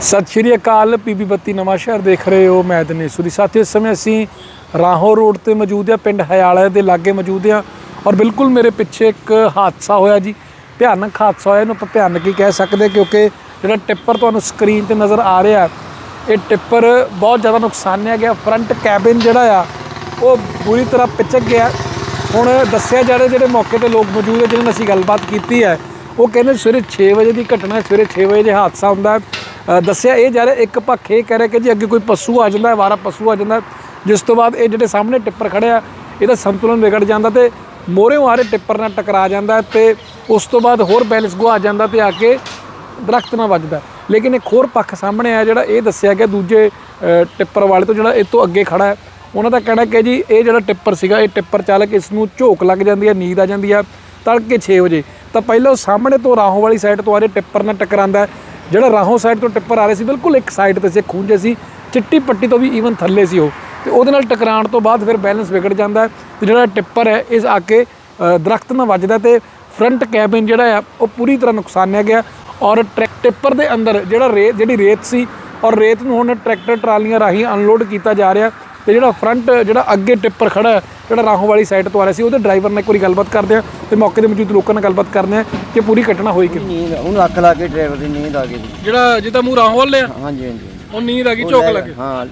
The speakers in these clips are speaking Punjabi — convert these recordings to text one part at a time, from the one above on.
ਸਤਿ ਸ਼੍ਰੀ ਅਕਾਲ ਪੀਬੀ ਬੱਤੀ ਨਵਾਂ ਸ਼ਹਿਰ ਦੇਖ ਰਹੇ ਹੋ, ਮੈਂ ਦਿਨੇਸ਼ ਦੀ ਸਾਥੀਓ, ਇਸ ਸਮੇਂ ਅਸੀਂ ਰਾਹੋਂ ਰੋਡ ਤੇ ਮੌਜੂਦ ਹਾਂ, ਪਿੰਡ ਹਯਾਲਾ ਦੇ ਲਾਗੇ ਮੌਜੂਦ ਹਾਂ ਔਰ ਬਿਲਕੁਲ ਮੇਰੇ ਪਿੱਛੇ ਇੱਕ ਹਾਦਸਾ ਹੋਇਆ ਜੀ। ਭਿਆਨਕ ਹਾਦਸਾ ਹੋਇਆ, ਇਹਨੂੰ ਆਪਾਂ ਭਿਆਨਕ ਹੀ ਕਹਿ ਸਕਦੇ ਕਿਉਂਕਿ ਜਿਹੜਾ ਟਿੱਪਰ ਤੁਹਾਨੂੰ ਸਕਰੀਨ ਤੇ ਨਜ਼ਰ ਆ ਰਿਹਾ, ਇਹ ਟਿੱਪਰ ਬਹੁਤ ਜ਼ਿਆਦਾ ਨੁਕਸਾਨਿਆ ਗਿਆ। ਫਰੰਟ ਕੈਬਿਨ ਜਿਹੜਾ ਆ, ਉਹ ਬੁਰੀ ਤਰ੍ਹਾਂ ਪਿਚਕ ਗਿਆ। ਹੁਣ ਦੱਸਿਆ ਜਾ ਰਿਹਾ, ਜਿਹੜੇ ਮੌਕੇ ਤੇ ਲੋਕ ਮੌਜੂਦ ਹੈ ਜਿਹਨਾਂ ਨਾਲ ਅਸੀਂ ਗੱਲਬਾਤ ਕੀਤੀ ਹੈ, ਉਹ ਕਹਿੰਦੇ ਸਵੇਰੇ 6 ਵਜੇ ਦੀ ਘਟਨਾ ਸਵੇਰੇ 6 ਵਜੇ ਜੇ ਹਾਦਸਾ ਹੁੰਦਾ ਹੈ ਦੱਸਿਆ ਇਹ ਜਾ ਰਿਹਾ, ਇੱਕ ਪੱਖ ਇਹ ਕਹਿ ਰਿਹਾ ਕਿ ਜੀ ਅੱਗੇ ਕੋਈ ਪਸ਼ੂ ਆ ਜਾਂਦਾ ਹੈ ਵਾਰਾ ਪਸ਼ੂ ਆ ਜਾਂਦਾ, ਜਿਸ ਤੋਂ ਬਾਅਦ ਇਹ ਜਿਹੜੇ ਸਾਹਮਣੇ ਟਿੱਪਰ ਖੜਿਆ ਇਹਦਾ ਸੰਤੁਲਨ ਵਿਗੜ ਜਾਂਦਾ ਤੇ ਮੋਹਰੇੋਂ ਆ ਰਹੇ ਟਿੱਪਰ ਨਾਲ ਟਕਰਾ ਜਾਂਦਾ ਹੈ ਤੇ ਉਸ ਤੋਂ ਬਾਅਦ ਹੋਰ ਬੈਲੈਂਸ ਗੁਆ ਜਾਂਦਾ ਤੇ ਆ ਕੇ ਦਰਖਤ ਨਾਲ ਵੱਜਦਾ। ਲੇਕਿਨ ਇੱਕ ਹੋਰ ਪੱਖ ਸਾਹਮਣੇ ਆ ਜਿਹੜਾ ਇਹ ਦੱਸਿਆ ਗਿਆ, ਦੂਜੇ ਟਿੱਪਰ ਵਾਲੇ ਤੋਂ ਜਿਹੜਾ ਇਹ ਤੋਂ ਅੱਗੇ ਖੜਾ ਹੈ, ਉਹਨਾਂ ਦਾ ਕਹਿਣਾ ਕਿ ਜੀ ਇਹ ਜਿਹੜਾ ਟਿੱਪਰ ਸੀਗਾ, ਇਹ ਟਿੱਪਰ ਚਾਲਕ ਇਸ ਨੂੰ ਝੋਕ ਲੱਗ ਜਾਂਦੀ ਹੈ, ਨੀਂਦ ਆ ਜਾਂਦੀ ਹੈ ਤੜਕੇ 6 ਵਜੇ। ਤਾਂ ਪਹਿਲਾਂ ਉਹ ਸਾਹਮਣੇ ਤੋਂ ਰਾਹੋਂ ਵਾਲੀ ਸਾਈਡ ਤੋਂ ਆ ਰਹੇ ਟਿੱਪਰ ਨਾਲ ਟਕਰਾਉਂਦਾ ਜਿਹੜਾ ਰਾਹੋਂ ਸਾਈਡ ਤੋਂ ਟਿੱਪਰ ਆ ਰਹੇ ਸੀ ਬਿਲਕੁਲ ਇੱਕ ਸਾਈਡ ਤੇ ਸੀ ਖੂੰਜੇ ਸੀ ਚਿੱਟੀ ਪੱਟੀ ਤੋਂ ਵੀ ਈਵਨ ਥੱਲੇ ਸੀ ਉਹ। ਤੇ ਉਹਦੇ ਨਾਲ ਟਕਰਾਉਣ ਤੋਂ ਬਾਅਦ ਫਿਰ ਬੈਲੈਂਸ ਵਿਗੜ ਜਾਂਦਾ ਹੈ। ਤੇ ਜਿਹੜਾ ਟਿੱਪਰ ਹੈ ਇਸ ਆ ਕੇ ਅ, ਦਰਖਤ ਨਾਲ ਵੱਜਦਾ ਤੇ ਫਰੰਟ ਕੈਬਿਨ ਜਿਹੜਾ ਆ ਉਹ ਪੂਰੀ ਤਰ੍ਹਾਂ ਨੁਕਸਾਨਿਆ ਗਿਆ ਔਰ ਟਰੈਕ ਟਿੱਪਰ ਦੇ ਅੰਦਰ ਜਿਹੜਾ ਰੇਤ ਜਿਹੜੀ ਰੇਤ ਸੀ ਔਰ ਰੇਤ ਨੂੰ ਹੁਣ ਟਰੈਕਟਰ ਟਰਾਲੀਆਂ ਰਾਹੀਂ ਅਨਲੋਡ ਕੀਤਾ ਜਾ ਰਿਹਾ। ਤੇ ਜਿਹੜਾ ਫਰੰਟ ਜਿਹੜਾ ਅੱਗੇ ਟਿੱਪਰ ਖੜਾ ਹੈ ਜਿਹੜਾ ਰਾਹੋਂ ਵਾਲੀ ਸਾਈਡ ਤੋਂ ਆ ਰਿਹਾ ਸੀ ਉਹਦੇ ਡਰਾਈਵਰ ਨਾਲ ਇੱਕ ਵਾਰੀ ਗੱਲਬਾਤ ਕਰਦੇ ਆ ਤੇ ਮੌਕੇ ਤੇ ਮੌਜੂਦ ਲੋਕਾਂ ਨਾਲ ਗੱਲਬਾਤ ਕਰਦੇ ਆ ਕਿ ਪੂਰੀ ਘਟਨਾ ਹੋਈ ਕਿਵੇਂ। ਨੀਂਦ ਉਹਨੂੰ ਅੱਖ ਲਾ ਕੇ ਡਰਾਈਵਰ ਦੀ ਨੀਂਦ ਆ ਗਈ ਜੀ। ਜਿਹੜਾ ਜਿੱਦਾਂ ਮੂੰਹ ਰਾਹੋਂ ਵੱਲ ਆ ਹਾਂਜੀ ਹਾਂਜੀ ਉਹ ਨੀਂਦ ਆ ਗਈ ਝੋਕ ਲੱਗੇ ਹਾਂ।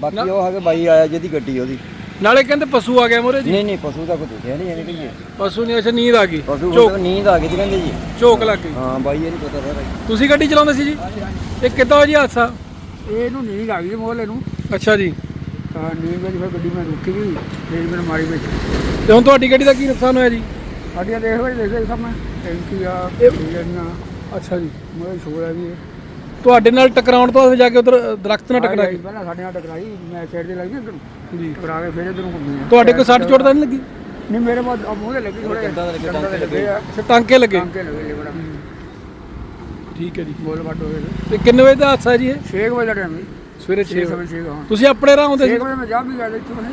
ਬਾਕੀ ਉਹ ਹੈਗੇ ਬਾਈ ਆਇਆ ਜਿਹਦੀ ਗੱਡੀ ਉਹਦੀ। ਨਾਲੇ ਕਹਿੰਦੇ ਪਸ਼ੂ ਆ ਗਿਆ ਮੋਰੇ ਜੀ। ਨਹੀਂ ਨਹੀਂ ਪਸ਼ੂ ਦਾ ਕੋਈ ਦੇਖਿਆ ਨਹੀਂ ਐਵੇਂ ਕਹੀਏ ਪਸ਼ੂ ਨਹੀਂ ਅੱਛਾ ਨੀਂਦ ਆ ਗਈ। ਪਸ਼ੂ ਝੋਕ ਨੀਂਦ ਆ ਗਈ ਸੀ ਕਹਿੰਦੇ ਜੀ। ਝੋਕ ਲੱਗ ਗਈ। ਹਾਂ ਬਾਈ ਇਹ ਨਹੀਂ ਪਤਾ ਸਾਰਾ ਤੁਸੀਂ ਗੱਡੀ ਚਲਾਉਂਦੇ ਸੀ ਜੀ? ਇਹ ਕਿੱਦਾਂ ਹੋਇਆ ਜੀ ਹਾਦਸਾ? ਇਹਨੂੰ ਨੀਂਦ ਆ ਗਈ ਮੋਹਲੇ ਨੂੰ। ਅੱਛਾ ਜੀ। ਤਾਂ ਨੀਂਦ ਵਿੱਚ ਫਿਰ ਗੱਡੀ ਮੈਂ ਰੁਕੀ ਗਈ ਫਿਰ ਮੈਨੂੰ ਮਾਰੀ ਵਿੱਚ ਤੇ ਹੁਣ ਤੁਹਾਡੀ ਗੱਡੀ ਦਾ ਕੀ ਨੁਕਸਾਨ ਹੋਇਆ ਜੀ? ਸਾਡੀਆਂ ਦੇਖ ਵਿੱਚ ਦੇਖਦੇ ਸਭ ਮੈਂ ਟੈਂਕੀ ਆ ਇਹ- ਇੰਜਨ ਅੱਛਾ ਜੀ। ਮੋਹਲੇ ਛੋੜਾ ਵੀ ਹੈ। ਤੁਹਾਡੇ ਨਾਲ ਟਕਰਾਉਣ ਤੋਂ ਬਾਅਦ ਜਾ ਕੇ ਉਧਰ ਦਰਖਤ ਨਾਲ ਟਕਰਾ ਗਈ ਪਹਿਲਾਂ ਸਾਡੇ ਨਾਲ ਟਕਰਾਈ ਮੈਂ ਸਾਈਡ ਤੇ ਲੱਗੀ ਇੱਧਰ। ਜੀ। ਟਕਰਾ ਕੇ ਫਿਰ ਇਧਰ ਨੂੰ ਘੁੰਮੀ ਆ। ਤੁਹਾਡੇ ਕੋਈ ਸੱਟ ਚੋਟ ਤਾਂ ਨਹੀਂ ਲੱਗੀ? ਨਹੀਂ ਮੇਰੇ ਬਾਅਦ ਮੂਹਰੇ ਲੱਗੀ ਥੋੜੇ ਕਿੱਦਾਂ ਦੇ ਲੱਗੇ, ਡੰਡਾ ਦੇ ਲੱਗੇ ਆ। ਟਾਂਕੇ ਲੱਗੇ? ਟਾਂਕੇ ਲੱਗੇ ਲੈ ਬੜਾ। ਠੀਕ ਹੈ ਜੀ। ਬੋਲ ਵੱਟ ਹੋਏ। ਤੇ ਕਿੰਨੇ ਵਜੇ ਦਾ ਹਾਦਸਾ ਜੀ ਇਹ? 6 ਵਜੇ ਦਾ ਟਾਈਮ ਸੀ ਸਵੇਰੇ 6 6 ਵਜੇ। 6 ਹਾਂ। ਤੁਸੀਂ ਆਪਣੇ ਰਾਹ ਹੁੰਦੇ 6 ਸੀ? ਵਜੇ ਮੈਂ ਜਾ ਵੀ ਗਿਆ ਇੱਥੋਂ ਨੇ।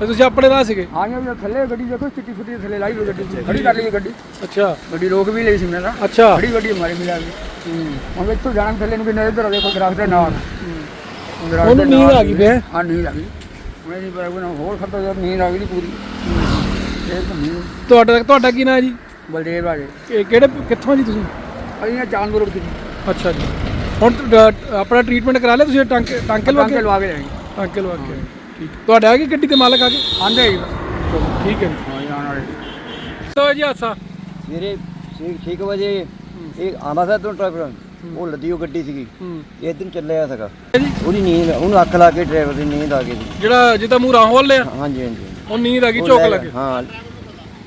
ਤੇ ਤੁਸੀਂ ਆਪਣੇ ਰਾਹ ਸੀਗੇ? ਆ ਗਿਆ ਵੀ ਥੱਲੇ ਗੱਡੀ ਦੇਖੋ ਚਿੱਟੀ ਫੁੱਟੀ ਥੱਲੇ ਲਾਈ ਹੋਈ ਗੱਡੀ ਖੜੀ ਕਰ ਲਈ ਗੱਡੀ। ਅੱਛਾ। ਗੱਡੀ ਰੋਕ ਵੀ ਲਈ ਸੀ ਮੈਂ ਤਾਂ। ਅੱਛਾ। ਖੜੀ ਗੱਡੀ ਮਾਰੀ ਮਿਲਾ ਗਈ ਹੁਣ ਇੱਥੋਂ ਜਾਣਾ ਥੱਲੇ ਨੂੰ ਕਿੰਨਾ ਇੱਧਰ ਦੇਖੋ ਦਰਖਤ ਦੇ ਨਾਲ। ਉਹਨੂੰ ਨੀਂਦ ਆ ਗਈ ਵੇ ਹਾਂ ਨੀਂਦ ਆ ਗਈ। ਮੈਂ ਨਹੀਂ ਪਰ ਕੋਈ ਹੋਰ ਖੱਤਾ ਜਦ ਨੀਂਦ ਆ ਗਈ ਦੀ ਪੂਰੀ। ਇਹ ਤਾਂ ਨੀਂਦ। ਤੁਹਾਡਾ ਤੁਹਾਡਾ ਕੀ ਨਾਂ ਹੈ ਜੀ? ਬਲਦੇਵ ਆ ਕਿ- ਕਿਹੜੇ ਕਿੱਥੋਂ ਜੀ ਤੁਸੀਂ? ਅਸੀਂ ਚਾਂਦਪੁਰ ਤੇ। ਅੱਛਾ ਜੀ। ਹੁਣ ਆਪਣਾ ਟ੍ਰੀਟਮੈਂਟ ਕਰਾ ਲਿਆ ਤੁਸੀਂ ਟਾਂਕੇ ਟਾਂਕੇ ਲਵਾ ਕੇ? ਲਵਾ ਕੇ ਲੈਣੀ ਟਾਂਕੇ ਲਵਾ ਕੇ। ਠੀਕ। ਤੁਹਾਡਾ ਆ ਗਈ ਗੱਡੀ ਦੇ ਮਾਲਕ ਆ ਗਏ ਆਂਦੇ ਠੀਕ ਹੈ। ਹਾਂ ਜਾਣ ਵਾਲੇ। ਤੋ ਜੀ ਹਾਦਸਾ ਸਵੇਰੇ 6 ਵਜੇ ਇਹ ਆਂਦਾ ਸੀ ਤੋਂ ਟਰੈਕਟਰ ਉਹ ਲੱਦੀ ਉਹ ਗੱਡੀ ਸੀਗੀ। ਹੂੰ। ਇਹ ਦਿਨ ਚੱਲਿਆ ਸੀਗਾ। ਜੀ। ਉਹਦੀ ਨੀਂਦ ਉਹਨੂੰ ਅੱਖ ਲਾ ਕੇ ਡਰਾਈਵਰ ਦੀ ਨੀਂਦ ਆ ਗਈ ਜੀ ਜਿਹੜਾ ਜਿੱਦਾਂ ਮੂੰਹ ਰਾਹੋਂ ਵੱਲ ਆ? ਹਾਂਜੀ ਹਾਂਜੀ। ਉਹ ਨੀਂਦ ਆ ਗਈ ਉਹ ਝੋਕ ਲੈ- ਲੱਗੇ ਹਾਂ।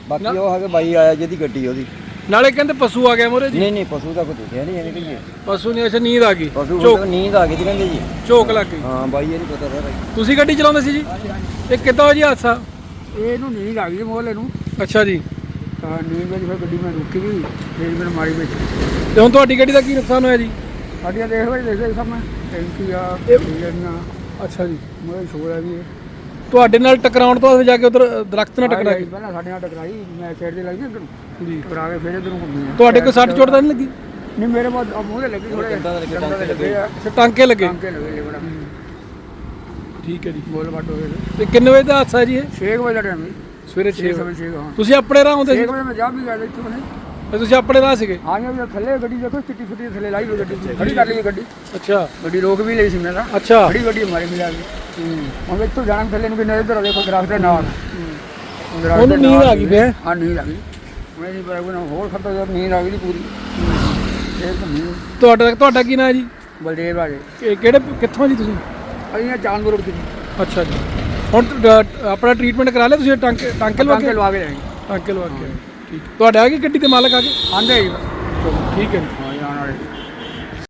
ਬਾਕੀ ਉਹ ਹੈਗੇ ਬਾਈ ਆਇਆ ਜਿਹਦੀ ਗੱਡੀ ਉਹਦੀ। ਨਾਲੇ ਕਹਿੰਦੇ ਪਸ਼ੂ ਆ ਗਿਆ ਮੋਰੇ ਜੀ। ਨਹੀਂ ਨਹੀਂ ਪਸ਼ੂ ਦਾ ਕੋਈ ਦੇਖਿਆ ਨਹੀਂ ਐਵੇਂ ਕਹੀਏ। ਪਸ਼ੂ ਨਹੀਂ ਅੱਛਾ ਨੀਂਦ ਆ ਗਈ। ਪਸ਼ੂ ਝੋਕ ਨੀਂਦ ਆ ਗਈ ਸੀ ਕਹਿੰਦੇ ਜੀ। ਝੋਕ ਲੱਗ ਗਈ। ਹਾਂ ਬਾਈ ਇਹ ਨਹੀਂ ਪਤਾ ਸਾਰਾ ਤੁਸੀਂ ਗੱਡੀ ਚਲਾਉਂਦੇ ਸੀ ਜੀ? ਇਹ ਕਿੱਦਾਂ ਹੋਇਆ ਜੀ ਹਾਦਸਾ? ਇਹਨੂੰ ਨੀਂਦ ਆ ਗਈ ਮੋਹਲੇ ਨੂੰ। ਅੱਛਾ ਜੀ। ਤਾਂ ਨੀਂਦ ਵਿੱਚ ਫਿਰ ਗੱਡੀ ਮੈਂ ਰੁਕੀ ਗਈ ਫਿਰ ਮੈਨੂੰ ਮਾਰੀ ਵਿੱਚ। ਤੇ ਹੁਣ ਤੁਹਾਡੀ ਗੱਡੀ ਦਾ ਕੀ ਨੁਕਸਾਨ ਹੋਇਆ ਜੀ? ਸਾਡੀਆਂ ਦੇਖ ਵਿੱਚ ਦੇਖਦੇ ਸਭ ਮੈਂ। ਟੈਂਕੀ ਆ ਅੱਛਾ ਜੀ। ਮੋਹਲੇ ਛੋੜਾ ਵੀ ਹੈ। ਤੁਹਾਡੇ ਨਾਲ ਟਕਰਾਉਣ ਤੋਂ ਬਾਅਦ ਜਾ ਕੇ ਉਧਰ ਦਰਖਤ ਨਾਲ ਟਕਰਾ ਗਈ ਪਹਿਲਾਂ ਸਾਡੇ ਨਾਲ ਟਕਰਾਈ ਮੈਂ ਸਾਈਡ ਤੇ ਲੱਗੀ ਇੱਧਰ ਜੀ। ਟਕਰਾ ਕੇ ਫਿਰ ਇਧਰ ਘੁੰਮੀ ਆ। ਤੁਹਾਡੇ ਕੋਈ ਸੱਟ ਚੋਟ ਤਾਂ ਨਹੀਂ ਲੱਗੀ? ਨਹੀਂ ਮੇਰੇ ਬਾਅਦ ਮੂਹਰੇ ਲੱਗੀ ਥੋੜੇ ਕਿੱਦਾਂ ਦੇ ਲੱਗੇ, ਡੰਡਾ ਦੇ ਲੱਗੇ। ਆ ਅੱਛਾ ਟਾਂਕੇ ਲੱਗੇ? ਟਾਂਕੇ ਲੱਗੇ ਬੜਾ। ਠੀਕ ਹੈ ਜੀ। ਬੋਲ ਵੱਟ ਹੋਏ ਤੇ ਕਿੰਨੇ ਵਜੇ ਦਾ ਹਾਦਸਾ ਜੀ ਇਹ? 6 ਵਜੇ ਦਾ ਟਾਈਮ ਸਵੇਰੇ 6 6 ਵਜੇ। ਵਜੇ। ਹਾਂ ਤੁਸੀਂ ਆਪਣੇ ਰਾਹ ਹੁੰਦੇ 6 ਸੀ? ਵਜੇ ਮੈਂ ਜਾ ਵੀ ਗਿਆ ਇੱਥੋਂ ਨੇ। ਤੇ ਤੁਸੀਂ ਆਪਣੇ ਰਾਹ ਸੀਗੇ? ਗਿਆ ਵੀ ਥੱਲੇ ਗੱਡੀ ਦੇਖੋ ਚਿੱਟੀ ਫੁੱਟੀ ਥੱਲੇ ਲਾਈ ਹੋਈ ਗੱਡੀ ਖੜੀ ਕਰ ਲਈ ਗੱਡੀ। ਅੱਛਾ। ਗੱਡੀ ਰੋਕ ਵੀ ਲਈ ਸੀ ਮੈਂ ਤਾਂ। ਅੱਛਾ। ਖੜੀ ਗੱਡੀ ਮਾਰੀ ਮਿਲਾ ਗਈ। ਹੁਣ ਇੱਥੋਂ ਜਾਣਾ ਥੱਲੇ ਨੂੰ ਕਿੰਨਾ ਇੱਧਰ ਦੇਖੋ ਦੇ ਨਾਲ। ਉਹਨੂੰ ਨੀਂਦ ਨਾਲ ਆ ਗਈ ਵੇ ਹਾਂ ਨੀਂਦ ਆ ਗਈ। ਮੈਂ ਨਹੀਂ ਪਰ ਕੋਈ ਹੋਰ ਖੱਤਾ ਜਦ ਨੀਂਦ ਆ ਗਈ ਦੀ ਪੂਰੀ। ਤਾਂ ਤੁਹਾਡਾ ਤੁਹਾਡਾ ਕੀ ਨਾਂ ਹੈ ਜੀ? ਬਲਦੇਵ ਕਿ- ਕਿਹੜੇ ਕਿੱਥੋਂ ਜੀ ਤੁਸੀਂ? ਅਸੀਂ ਚਾਂਦਪੁਰ ਤੇ ਅੱਛਾ ਜੀ। ਹੁਣ ਆਪਣਾ ਟ੍ਰੀਟਮੈਂਟ ਕਰਾ ਲਿਆ ਤੁਸੀਂ? ਟਾਂਕੇ ਟਾਂਕੇ ਲਵਾ ਕੇ? ਲਵਾ ਕੇ ਟਾਂਕੇ ਲਵਾ ਕੇ ਠੀਕ ਤੁਹਾਡਾ ਆ ਗਈ ਗੱਡੀ ਦੇ ਮਾਲਕ ਆ ਗਏ ਆਂਦੇ ਜੀ। ਠੀਕ ਹੈ